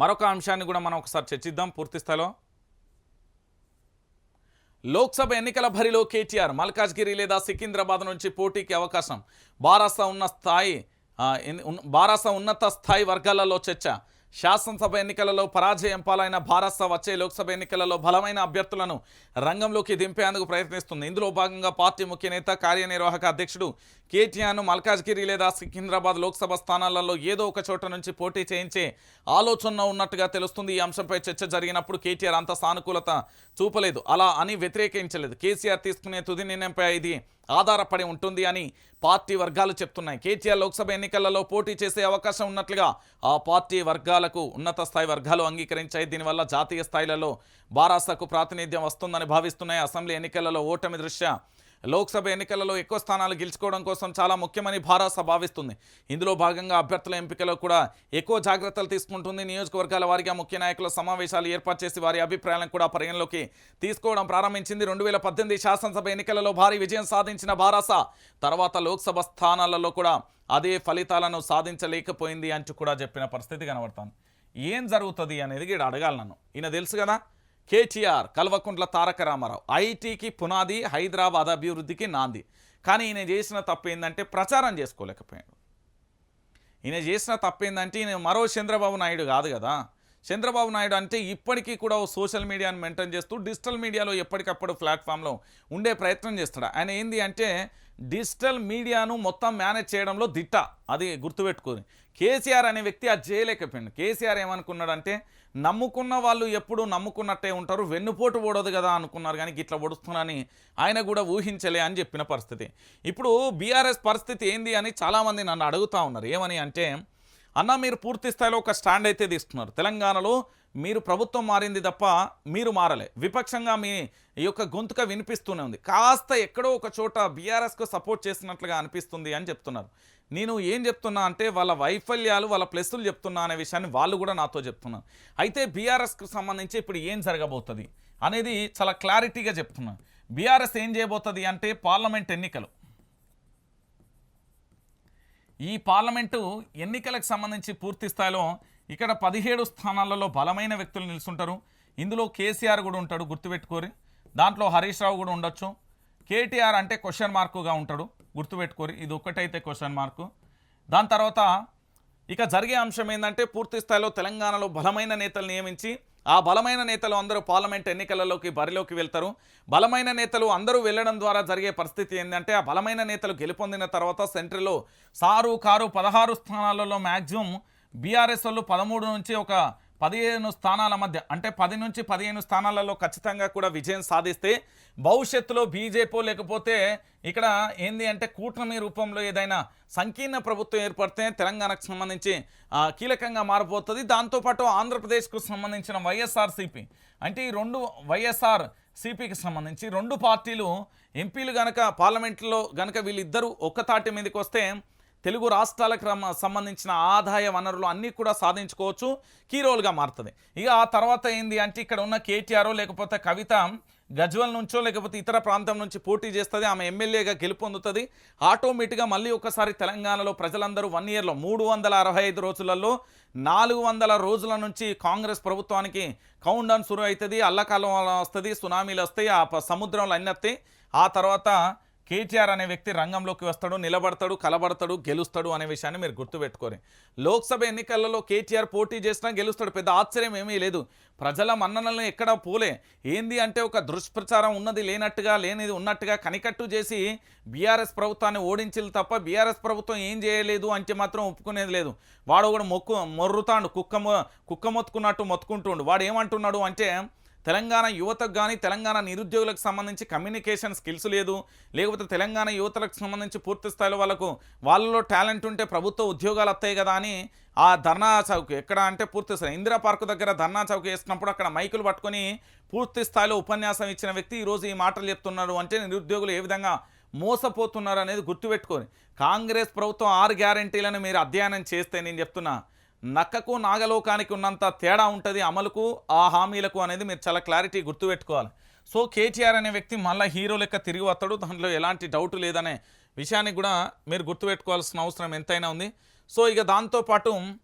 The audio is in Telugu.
మరొక అంశాన్ని కూడా మనం ఒకసారి చర్చిద్దాం పూర్తి స్థాయిలో. లోక్సభ ఎన్నికల భరిలో కేటీఆర్ మల్కాజ్గిరి లేదా సికింద్రాబాద్ నుంచి పోటీకి అవకాశం. బారాస ఉన్న స్థాయి బారాస ఉన్నత స్థాయి వర్గాలలో చర్చ. శాసనసభ ఎన్నికలలో పరాజయం పాలైన భారస వచ్చే లోక్సభ ఎన్నికలలో బలమైన అభ్యర్థులను రంగంలోకి దింపేందుకు ప్రయత్నిస్తుంది. ఇందులో భాగంగా పార్టీ ముఖ్య నేత కార్యనిర్వాహక అధ్యక్షుడు కేటీఆర్ను మల్కాజ్గిరి లేదా సికింద్రాబాద్ లోక్సభ స్థానాలలో ఏదో ఒక చోట నుంచి పోటీ చేయించే ఆలోచన ఉన్నట్టుగా తెలుస్తుంది. ఈ అంశంపై చర్చ జరిగినప్పుడు కేటీఆర్ అంత సానుకూలత చూపలేదు. అలా అని వ్యతిరేకించలేదు. కేసీఆర్ తీసుకునే తుది నిర్ణయంపై ఇది ఆధారపడి ఉంటుంది అని పార్టీ వర్గాలు చెప్తున్నాయి. కేటీఆర్ లోక్సభ ఎన్నికలలో పోటీ చేసే అవకాశం ఉన్నట్లుగా ఆ పార్టీ వర్గాలకు ఉన్నత స్థాయి వర్గాలు అంగీకరించాయి. దీనివల్ల జాతీయ స్థాయిలలో బారాసకు ప్రాతినిధ్యం వస్తుందని భావిస్తున్నాయి. అసెంబ్లీ ఎన్నికలలో ఓటమి దృష్ట్యా లోక్సభ ఎన్నికలలో ఎక్కువ స్థానాలు గెలుచుకోవడం కోసం చాలా ముఖ్యమని భారత భావిస్తుంది. ఇందులో భాగంగా అభ్యర్థుల ఎంపికలో కూడా ఎక్కువ జాగ్రత్తలు తీసుకుంటుంది. నియోజకవర్గాల వారిగా ముఖ్య నాయకుల సమావేశాలు ఏర్పాటు చేసి వారి అభిప్రాయాలను కూడా పరిగణలోకి తీసుకోవడం ప్రారంభించింది. రెండు వేల పద్దెనిమిది శాసనసభ ఎన్నికలలో భారీ విజయం సాధించిన భారాస తర్వాత లోక్సభ స్థానాలలో కూడా అదే ఫలితాలను సాధించలేకపోయింది అంటూ కూడా చెప్పిన పరిస్థితి కనబడతాను ఏం జరుగుతుంది అనేది ఇక్కడ అడగాలి నన్ను. ఈయన తెలుసు కదా? కేటీఆర్ కల్వకుంట్ల తారక రామారావు. ఐటీకి పునాది హైదరాబాద్ అభివృద్ధికి నాంది. కానీ ఈయన చేసిన తప్పు ఏంటంటే ప్రచారం చేసుకోలేకపోయాడు. ఈయన చేసిన తప్పు ఏంటంటే ఈయన మరో చంద్రబాబు నాయుడు కాదు కదా. చంద్రబాబు నాయుడు అంటే ఇప్పటికీ కూడా ఓ సోషల్ మీడియాను మెయింటైన్ చేస్తూ డిజిటల్ మీడియాలో ఎప్పటికప్పుడు ప్లాట్ఫామ్లో ఉండే ప్రయత్నం చేస్తాడు. ఆయన ఏంది అంటే డిజిటల్ మీడియాను మొత్తం మేనేజ్ చేయడంలో దిట్ట. అది గుర్తుపెట్టుకొని కేసీఆర్ అనే వ్యక్తి అది చేయలేకపోయింది కేసీఆర్ ఏమనుకున్నాడంటే నమ్ముకున్న వాళ్ళు ఎప్పుడు నమ్ముకున్నట్టే ఉంటారు. వెన్నుపోటు ఓడదు కదా అనుకున్నారు కానీ ఇట్లా ఒడుస్తున్నానని ఆయన కూడా ఊహించలే అని చెప్పిన పరిస్థితి. ఇప్పుడు బీఆర్ఎస్ పరిస్థితి ఏంది అని చాలామంది నన్ను అడుగుతా ఉన్నారు. ఏమని అంటే అన్న మీరు పూర్తి స్థాయిలో ఒక స్టాండ్ అయితే తీసుకున్నారు. తెలంగాణలో మీరు ప్రభుత్వం మారింది తప్ప మీరు మారలే. విపక్షంగా మీ ఈ యొక్క గొంతుక వినిపిస్తూనే ఉంది. కాస్త ఎక్కడో ఒక చోట బీఆర్ఎస్కు సపోర్ట్ చేసినట్లుగా అనిపిస్తుంది అని చెప్తున్నారు. నేను ఏం చెప్తున్నా అంటే వాళ్ళ వైఫల్యాలు వాళ్ళ ప్లస్లు చెప్తున్నా అనే విషయాన్ని వాళ్ళు కూడా నాతో చెప్తున్నారు. అయితే బీఆర్ఎస్కు సంబంధించి ఇప్పుడు ఏం జరగబోతుంది అనేది చాలా క్లారిటీగా చెప్తున్నాను బీఆర్ఎస్ ఏం చేయబోతుంది అంటే పార్లమెంట్ ఎన్నికలు. ఈ పార్లమెంటు ఎన్నికలకు సంబంధించి పూర్తి స్థాయిలో ఇక్కడ పదిహేడు స్థానాలలో బలమైన వ్యక్తులు నిలుస్తుంటారు ఇందులో కేసీఆర్ కూడా ఉంటాడు గుర్తుపెట్టుకోరి. దాంట్లో హరీష్ రావు కూడా ఉండొచ్చు. కేటీఆర్ అంటే క్వశ్చన్ మార్కుగా ఉంటాడు గుర్తుపెట్టుకోరి. ఇది ఒక్కటైతే క్వశ్చన్ మార్కు. దాని తర్వాత ఇక జరిగే అంశం ఏంటంటే పూర్తి స్థాయిలో తెలంగాణలో బలమైన నేతలు నియమించి ఆ బలమైన నేతలు అందరూ పార్లమెంట్ ఎన్నికలలోకి బరిలోకి వెళ్తారు. బలమైన నేతలు అందరూ వెళ్ళడం ద్వారా జరిగే పరిస్థితి ఏంటంటే ఆ బలమైన నేతలు గెలుపొందిన తర్వాత సెంట్రల్లో సారు కారు పదహారు స్థానాలలో మ్యాక్సిమం బీఆర్ఎస్ వాళ్ళు పదమూడు నుంచి ఒక పదిహేను స్థానాల మధ్య అంటే పది నుంచి పదిహేను స్థానాలలో ఖచ్చితంగా కూడా విజయం సాధిస్తే భవిష్యత్తులో బీజేపీ లేకపోతే ఇక్కడ ఏంది అంటే కూటమి రూపంలో ఏదైనా సంకీర్ణ ప్రభుత్వం ఏర్పడితే తెలంగాణకు సంబంధించి కీలకంగా మారిపోతుంది దాంతోపాటు ఆంధ్రప్రదేశ్కు సంబంధించిన వైఎస్ఆర్సీపీ. అంటే ఈ రెండు వైఎస్ఆర్ సిపికి సంబంధించి రెండు పార్టీలు ఎంపీలు గనక పార్లమెంట్లో గనక వీళ్ళిద్దరూ ఒక్కతాటి మీదకి వస్తే తెలుగు రాష్ట్రాలకు సంబంధించిన ఆదాయ వనరులు అన్నీ కూడా సాధించుకోవచ్చు. కీ రోల్గా మారుతుంది. ఇక ఆ తర్వాత ఏంది అంటే ఇక్కడ ఉన్న కేటీఆర్ లేకపోతే కవిత గజ్వల్ నుంచో లేకపోతే ఇతర ప్రాంతం నుంచి పోటీ చేస్తుంది. ఆమె ఎమ్మెల్యేగా గెలుపొందుతుంది. ఆటోమేటిక్గా మళ్ళీ ఒకసారి తెలంగాణలో ప్రజలందరూ వన్ ఇయర్లో మూడు వందల అరవై ఐదు రోజులలో నాలుగు వందల రోజుల నుంచి కాంగ్రెస్ ప్రభుత్వానికి కౌంట్ డౌన్ సురు అవుతుంది అల్లకాలం వస్తుంది సునామీలు వస్తాయి ఆ సముద్రంలో అన్నీ ఆ తర్వాత కేటీఆర్ అనే వ్యక్తి రంగంలోకి వస్తాడు నిలబడతాడు కలబడతాడు గెలుస్తాడు అనే విషయాన్ని మీరు గుర్తుపెట్టుకోరు లోక్సభ ఎన్నికలలో కేటీఆర్ పోటీ చేసినా గెలుస్తాడు. పెద్ద ఆశ్చర్యం ఏమీ లేదు. ప్రజల మన్ననలను ఎక్కడా పోలే. ఏంది అంటే ఒక దుష్ప్రచారం ఉన్నది లేనట్టుగా లేనిది ఉన్నట్టుగా కనికట్టు చేసి బీఆర్ఎస్ ప్రభుత్వాన్ని ఓడించాలి తప్ప బీఆర్ఎస్ ప్రభుత్వం ఏం చేయలేదు అంటే మాత్రం ఒప్పుకునేది లేదు. వాడు కూడా మొక్కు మొర్రుతాడు కుక్క కుక్క మొత్తుకున్నట్టు మొత్తుకుంటుండు. వాడు ఏమంటున్నాడు అంటే తెలంగాణ యువతకు కానీ తెలంగాణ నిరుద్యోగులకు సంబంధించి కమ్యూనికేషన్ స్కిల్స్ లేదు. లేకపోతే తెలంగాణ యువతలకు సంబంధించి పూర్తి స్థాయిలో వాళ్ళకు వాళ్ళలో టాలెంట్ ఉంటే ప్రభుత్వ ఉద్యోగాలు వస్తాయి కదా అని ఆ ధర్నా చౌక్ ఎక్కడ అంటే పూర్తి స్థాయి ఇందిరా పార్క్ దగ్గర ధర్నా చౌక్ వేసినప్పుడు అక్కడ మైకులు పట్టుకొని పూర్తి స్థాయిలో ఉపన్యాసం ఇచ్చిన వ్యక్తి ఈరోజు ఈ మాటలు చెప్తున్నారు అంటే నిరుద్యోగులు ఏ విధంగా మోసపోతున్నారు అనేది గుర్తుపెట్టుకొని కాంగ్రెస్ ప్రభుత్వం ఆరు గ్యారంటీలను మీరు అధ్యయనం చేస్తే నేను చెప్తున్నా. నక్కకు నాగలోకానికి ఉన్నంత తేడా ఉంటుంది అమలుకు ఆ హామీలకు అనేది మీరు చాలా క్లారిటీ గుర్తుపెట్టుకోవాలి. సో కేటీఆర్ అనే వ్యక్తి మళ్ళీ హీరో లెక్క తిరిగి వస్తాడు. దాంట్లో ఎలాంటి డౌట్ లేదనే విషయాన్ని కూడా మీరు గుర్తుపెట్టుకోవాల్సిన అవసరం ఎంతైనా ఉంది. సో ఇక దాంతోపాటు